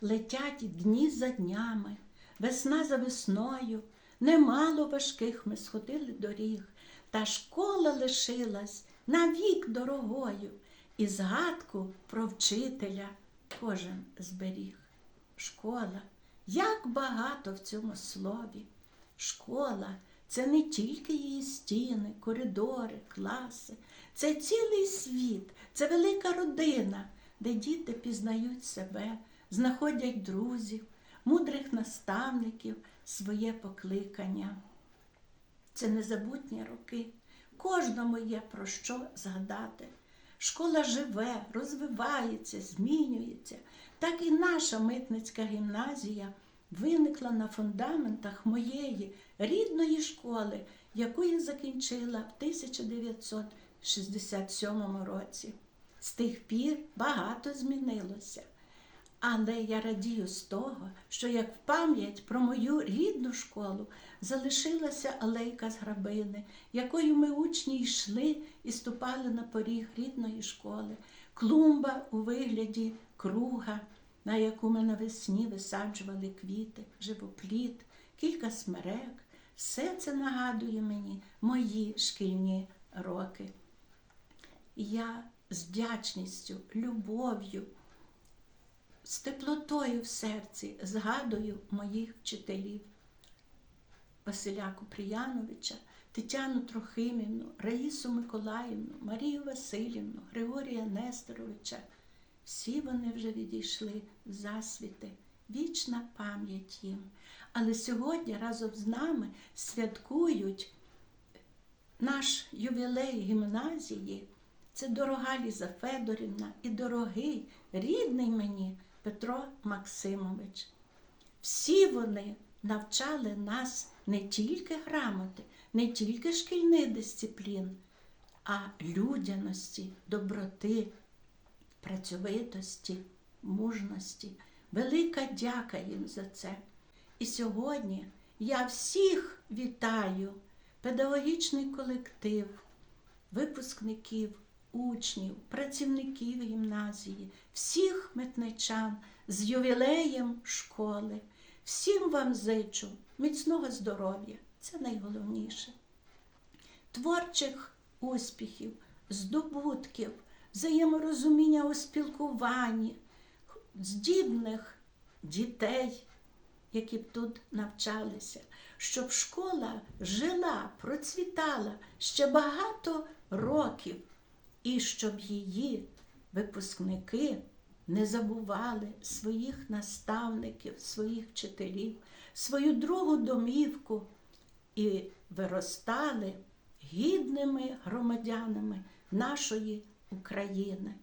летять дні за днями, весна за весною, немало важких ми сходили доріг, та школа лишилась навік дорогою, і згадку про вчителя кожен зберіг. Школа, як багато в цьому слові. Школа це не тільки її стіни, коридори, класи, це цілий світ, це велика родина, де діти пізнають себе, знаходять друзів, мудрих наставників, своє покликання. Це незабутні роки. Кожному є про що згадати. Школа живе, розвивається, змінюється. Так і наша митницька гімназія виникла на фундаментах моєї рідної школи, яку я закінчила в 1967 році. З тих пір багато змінилося. Але я радію з того, що як в пам'ять про мою рідну школу залишилася алейка з грабини, якою ми учні йшли і ступали на поріг рідної школи, клумба у вигляді круга, на яку ми навесні висаджували квіти, живопліт, кілька смерек. Все це нагадує мені мої шкільні роки. Я з вдячністю, любов'ю з теплотою в серці згадую моїх вчителів Василя Куприяновича, Тетяну Трохимівну, Раїсу Миколаївну, Марію Васильівну, Григорія Нестеровича. Всі вони вже відійшли в засвіти, вічна пам'ять їм. Але сьогодні разом з нами святкують наш ювілей гімназії. Це дорога Ліза Федорівна і дорогий, рідний мені Петро Максимович. Всі вони навчали нас не тільки грамоти, не тільки шкільних дисциплін, а людяності, доброти, працьовитості, мужності. Велика дяка їм за це. І сьогодні я всіх вітаю, педагогічний колектив, випускників учнів, працівників гімназії, всіх митничан з ювілеєм школи. Всім вам зичу міцного здоров'я, це найголовніше. Творчих успіхів, здобутків, взаєморозуміння у спілкуванні, здібних дітей, які б тут навчалися, щоб школа жила, процвітала ще багато років і щоб її випускники не забували своїх наставників, своїх вчителів, свою другу домівку і виростали гідними громадянами нашої України.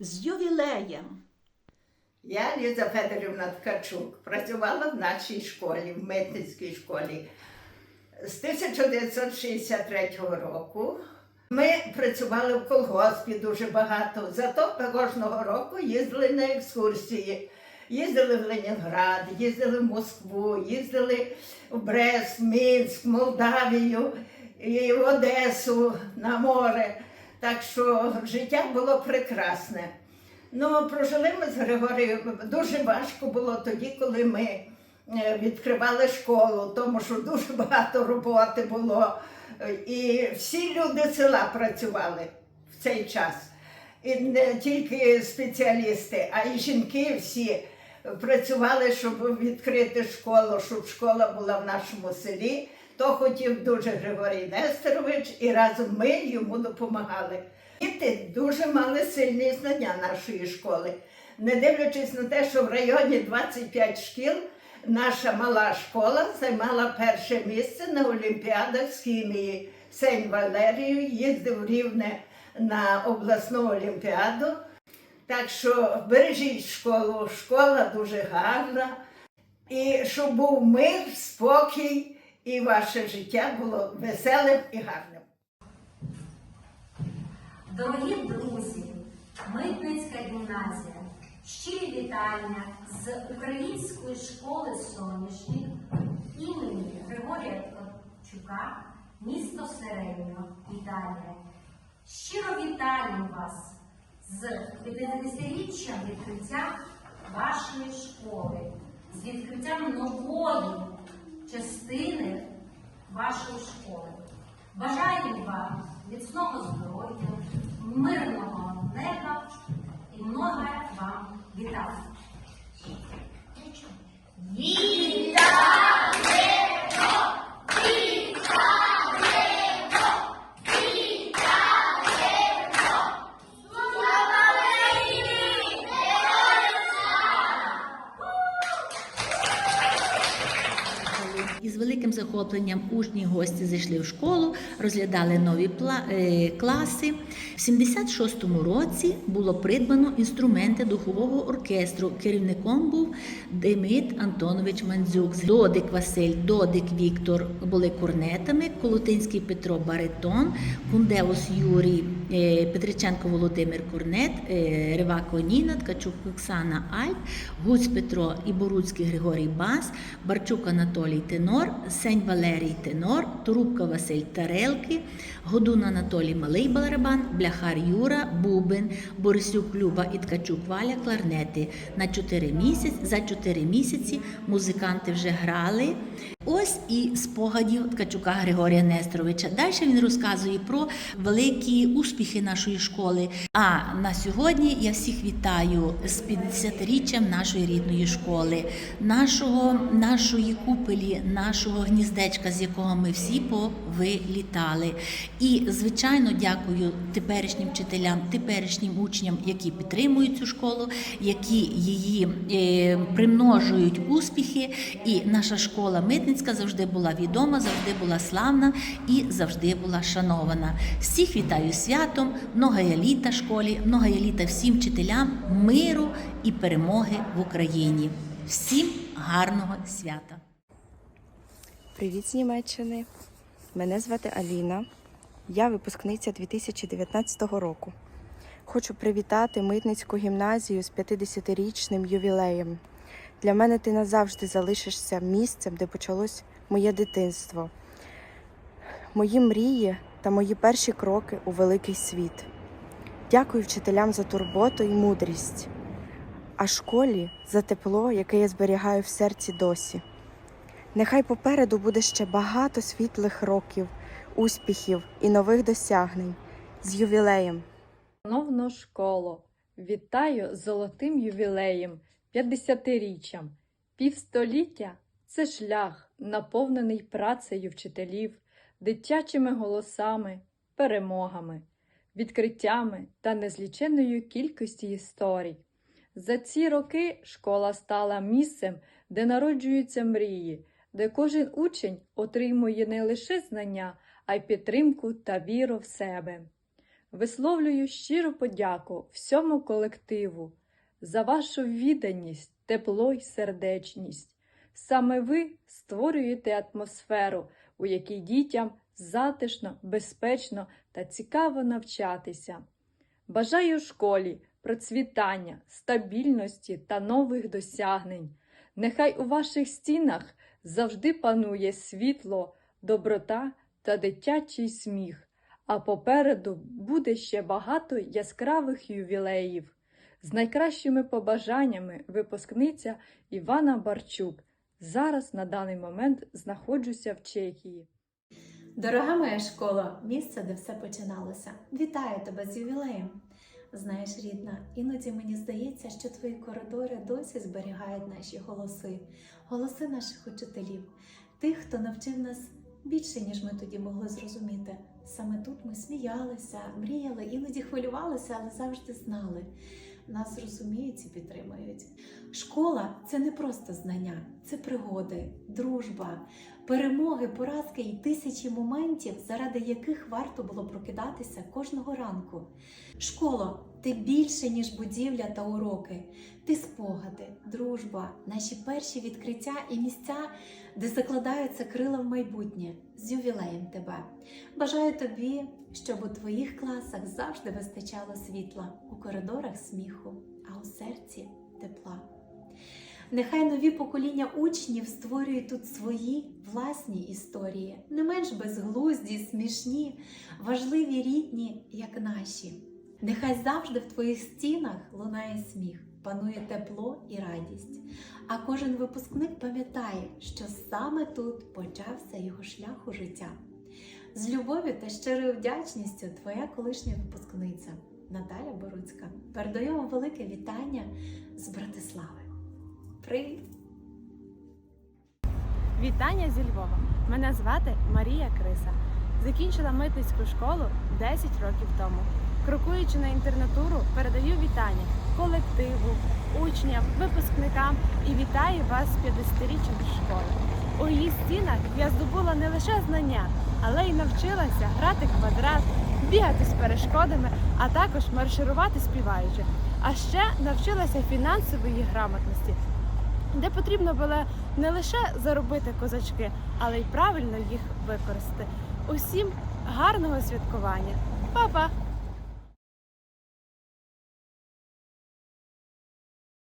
З ювілеєм! Я Ліза Федорівна Ткачук, працювала в нашій школі, в митницькій школі з 1963 року. Ми працювали в колгоспі дуже багато, зато кожного року їздили на екскурсії. Їздили в Ленінград, їздили в Москву, їздили в Брест, Мінськ, Молдавію, і в Одесу на море. Так що життя було прекрасне. Ну, прожили ми з Григорієм. Дуже важко було тоді, коли ми е, відкривали школу, тому що дуже багато роботи було. І всі люди села працювали в цей час. І не тільки спеціалісти, а й жінки всі працювали, щоб відкрити школу, щоб школа була в нашому селі. То хотів дуже Григорій Нестерович, і разом ми йому допомагали. Діти дуже мали сильні знання нашої школи. Не дивлячись на те, що в районі 25 шкіл, наша мала школа займала перше місце на Олімпіадах з хімії. Сень Валерію їздив рівне на обласну олімпіаду. Так що бережіть школу, школа дуже гарна. І щоб був мир, спокій, і ваше життя було веселим і гарним. Дорогі друзі, Митницька гімназія, щирі вітання з Української школи соняшник імені Григорія Ткачука, місто Середньо, Італія. Щиро вітаємо вас з 50-річчям відкриття вашої школи з відкриттям нової частини вашої школи. Бажаю вам міцного здоров'я, мирного неба і много вам вітаю. І захопленням учні гості зайшли в школу, розглядали нові е, класи. В 76-му році було придбано інструменти духового оркестру. Керівником був Демид Антонович Мандзюк. Додик Василь, Додик Віктор були корнетами, Колотинський Петро баритон, Кундеус Юрій, Петриченко Володимир Корнет, е, Ривако Ніна, Ткачук Оксана Альт, Гуць Петро і Боруцький Григорій Бас, Барчук Анатолій Тенор, Сень Валерій Тенор, Турубка Василь Тарелки, Годун Анатолій Малий Барабан, Бляхар Юра, Бубен, Борисюк Люба і Ткачук Валя кларнети. На 4 місяці, за 4 місяці музиканти вже грали. Ось і спогадів Ткачука Григорія Несторовича. Далі він розказує про великі успіхи нашої школи. А на сьогодні я всіх вітаю з 50-річчям нашої рідної школи, нашого, нашої купелі, нашого гніздечка, з якого ми всі повилітали. І, звичайно, дякую теперішнім вчителям, теперішнім учням, які підтримують цю школу, які її е, примножують успіхи. І наша школа Митницька завжди була відома, завжди була славна і завжди була шанована. Всіх вітаю святом, многая літа школі, многая літа всім вчителям, миру і перемоги в Україні. Всім гарного свята! Привіт з Німеччини. Мене звати Аліна. Я випускниця 2019 року. Хочу привітати Митницьку гімназію з 50-річним ювілеєм. Для мене ти назавжди залишишся місцем, де почалось моє дитинство, мої мрії та мої перші кроки у великий світ. Дякую вчителям за турботу і мудрість, а школі за тепло, яке я зберігаю в серці досі. Нехай попереду буде ще багато світлих років, успіхів і нових досягнень з ювілеєм. Шановна школо, вітаю золотим ювілеєм, 50-річчям. Півстоліття це шлях, наповнений працею вчителів, дитячими голосами, перемогами, відкриттями та незліченою кількістю історій. За ці роки школа стала місцем, де народжуються мрії, де кожен учень отримує не лише знання, а й підтримку та віру в себе. Висловлюю щиру подяку всьому колективу за вашу відданість, тепло й сердечність. Саме ви створюєте атмосферу, у якій дітям затишно, безпечно та цікаво навчатися. Бажаю школі процвітання, стабільності та нових досягнень. Нехай у ваших стінах завжди панує світло, доброта та дитячий сміх а попереду буде ще багато яскравих ювілеїв. З найкращими побажаннями випускниця Івана Барчук. Зараз на даний момент знаходжуся в Чехії. Дорога моя школа, місце, де все починалося. Вітаю тебе з ювілеєм. Знаєш, рідна, іноді мені здається, що твої коридори досі зберігають наші голоси, голоси наших учителів, тих, хто навчив нас більше, ніж ми тоді могли зрозуміти. Саме тут ми сміялися, мріяли, іноді хвилювалися, але завжди знали. Нас розуміють і підтримують. Школа це не просто знання, це пригоди, дружба, перемоги, поразки і тисячі моментів, заради яких варто було прокидатися кожного ранку. Школа ти більше, ніж будівля та уроки. Ти спогади, дружба, наші перші відкриття і місця, де закладаються крила в майбутнє. З ювілеєм тебе. Бажаю тобі, щоб у твоїх класах завжди вистачало світла, у коридорах сміху, а у серці тепла. Нехай нові покоління учнів створюють тут свої власні історії, не менш безглузді, смішні, важливі рідні, як наші. Нехай завжди в твоїх стінах лунає сміх, панує тепло і радість. А кожен випускник пам'ятає, що саме тут почався його шлях у життя. З любов'ю та щирою вдячністю твоя колишня випускниця Наталя Боруцька передаю вам велике вітання з Братислави. Привіт! Вітання зі Львова. Мене звати Марія Криса. Закінчила митницьку школу 10 років тому. Крокуючи на інтернатуру, передаю вітання колективу, учням, випускникам і вітаю вас з 50-річчям школи. У її стінах я здобула не лише знання, але й навчилася грати квадрат, бігати з перешкодами, а також марширувати співаючи. А ще навчилася фінансової грамотності, де потрібно було не лише заробити козачки, але й правильно їх використати. Усім гарного святкування. Па-па!